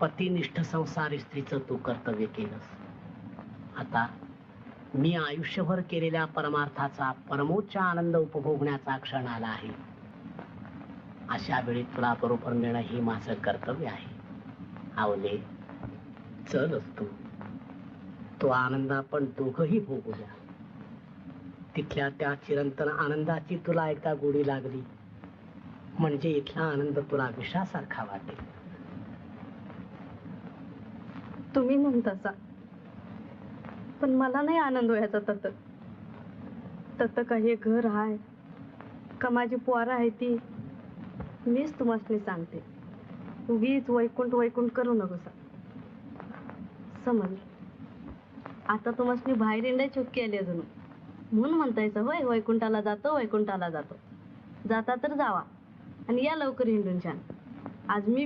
पतिनिष्ठ संसार स्त्रीचं तू कर्तव्य केलंस. आता मी आयुष्यभर केलेल्या परमार्थाचा परमोच्च आनंद उपभोगण्याचा क्षण आला आहे. अशा वेळी तुला बरोबर नेणं हे माझं कर्तव्य आहे. आवले चल असतो. तो आनंद आपण दोघही भोगूया तिथल्या त्या चिरंतन आनंदाची तुला एकदा गोडी लागली. म्हणजे इथला आनंद तुला विषासारखा वाटेल. तुम्ही म्हणतासा. पण मला नाही आनंद व्हायचा तत. तत का हे घर आहे का माझी पोरं आहे ती मीच तुम्हाला सांगते. उगीच वैकुंठ वैकुंठ करू नकोसा. समज आता तुम्हाला बाहेर इंडा चुकी आली अजून. म्हणून म्हणतायचं होय वैकुंठाला जातो वैकुंठाला जातो. जाता तर जावा. आणि या लवकर हिंडून छान. आज मी